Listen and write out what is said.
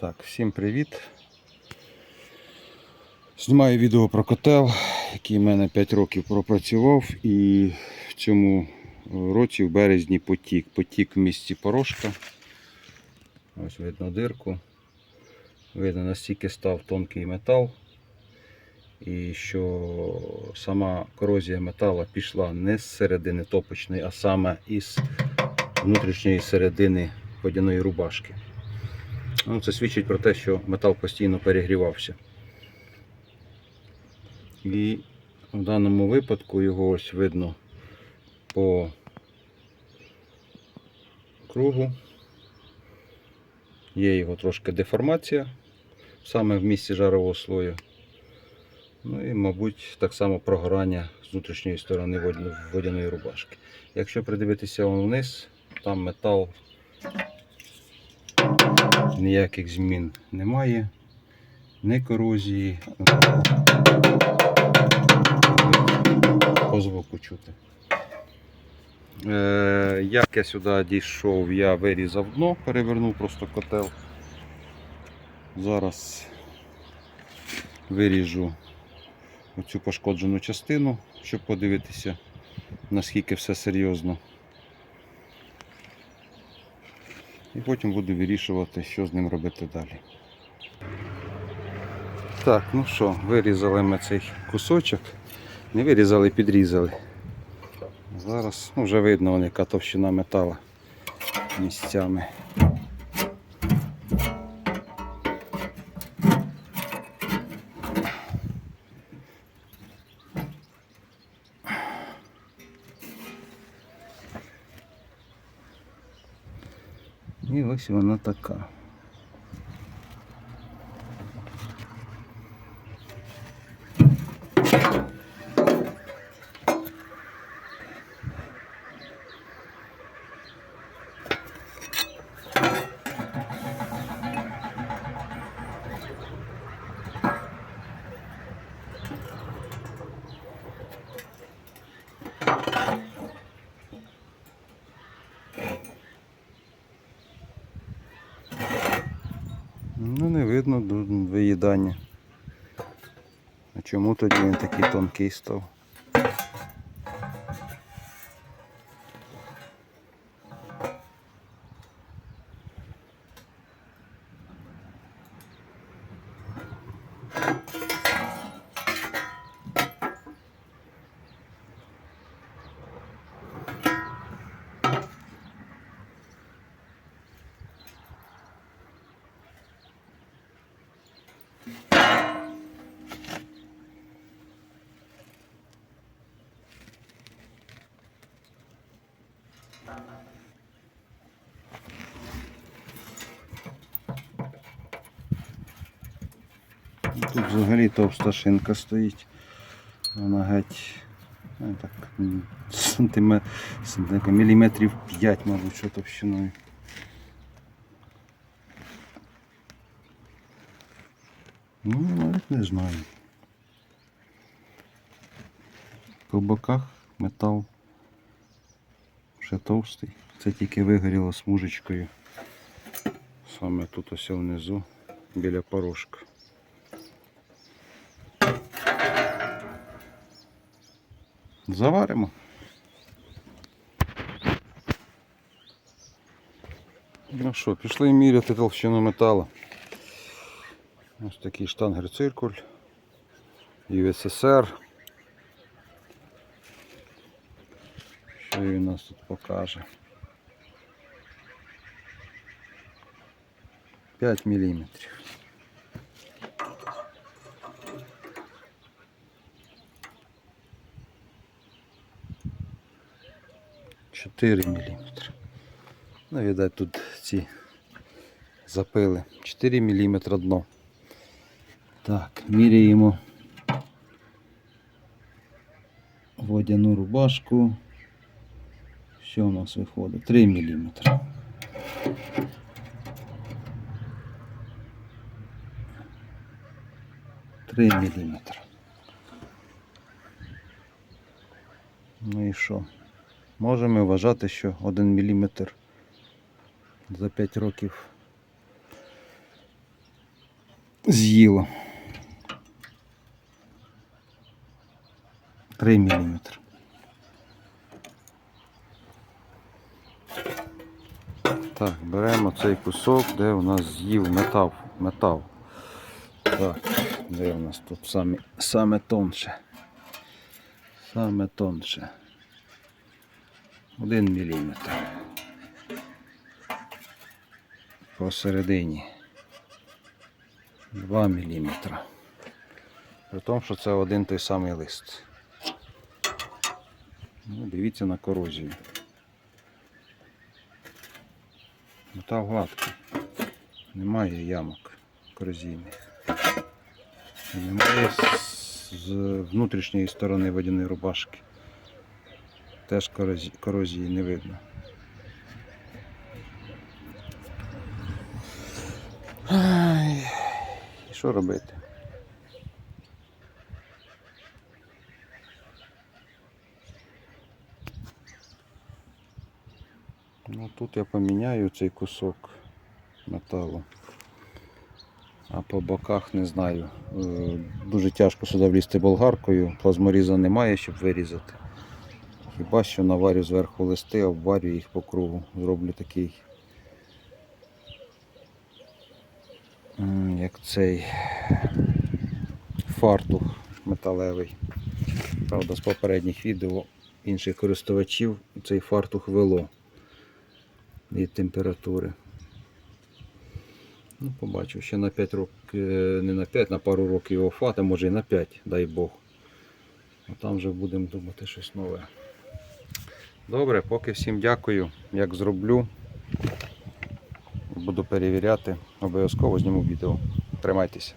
Так, всім привіт. Знімаю відео про котел, який в мене 5 років пропрацював і в цьому році в березні потік. Потік в місті Порошка. Ось видно дирку. Видно, настільки став тонкий метал. І що сама корозія металу пішла не з середини топочної, а саме із внутрішньої середини водяної рубашки. Ну, це свідчить про те, що метал постійно перегрівався. І в даному випадку його ось видно по кругу. Є його трошки деформація саме в місці жарового слою. Ну і, мабуть, так само прогорання з внутрішньої сторони водяної рубашки. Якщо придивитися вниз, там метал ніяких змін немає, ні корозії. По звуку чути. Е, як я сюди дійшов, я вирізав дно, перевернув просто котел. Зараз виріжу оцю пошкоджену частину, щоб подивитися, наскільки все серйозно. І потім буду вирішувати, що з ним робити далі. Так, ну що, вирізали ми цей кусочок. Не вирізали, підрізали. Зараз ну, вже видно, яка товщина метала місцями. І ось вона така. Ну, не видно виїдання. А чому тоді він такий тонкий став? Тут взагалі товста шинка стоїть. Вона геть ну, так, сантиме- міліметрів 5, мабуть, що товщиною. Ну, навіть не знаю. По боках метал вже товстий. Це тільки вигоріло смужечкою. Саме тут ось внизу, біля порошка. Заваримо. Ну що, пішли міряти толщину металу. Ось такий штангер-циркуль. USSR. Що він нас тут покаже? 5 міліметрів. Чотири міліметри. Ну, видать, тут ці запили. 4 міліметри дно. Так, міряємо водяну рубашку. Що у нас виходить? 3 міліметри. Три міліметри. Ну і що? Можемо вважати, що 1 мм за 5 років з'їло. 3 мм. Так, беремо цей кусок, де у нас з'їв метал. метал. Так, де у нас тут саме, саме тонше. Саме тонше. Один міліметр. Посередині. 2 міліметра. При тому, що це один той самий лист. Ну, дивіться на корозію. Метал гладкий. Немає ямок корозійних. Немає з внутрішньої сторони водяної рубашки. Теж корозії не видно. Ай, що робити? Ну тут я поміняю цей кусок металу. А по боках не знаю. Е, Дуже тяжко сюди влізти болгаркою, плазморіза немає, щоб вирізати. Хіба що наварю зверху листи, обварю їх по кругу. Зроблю такий, як цей фартух металевий. Правда, з попередніх відео інших користувачів цей фартух вело від температури. Ну, побачу, ще на 5 років, е, не на 5, на пару років його фата, може і на 5, дай Бог. А там вже будемо думати щось нове. Добре, поки всім дякую. Як зроблю, буду перевіряти. Обов'язково зніму відео. Тримайтеся.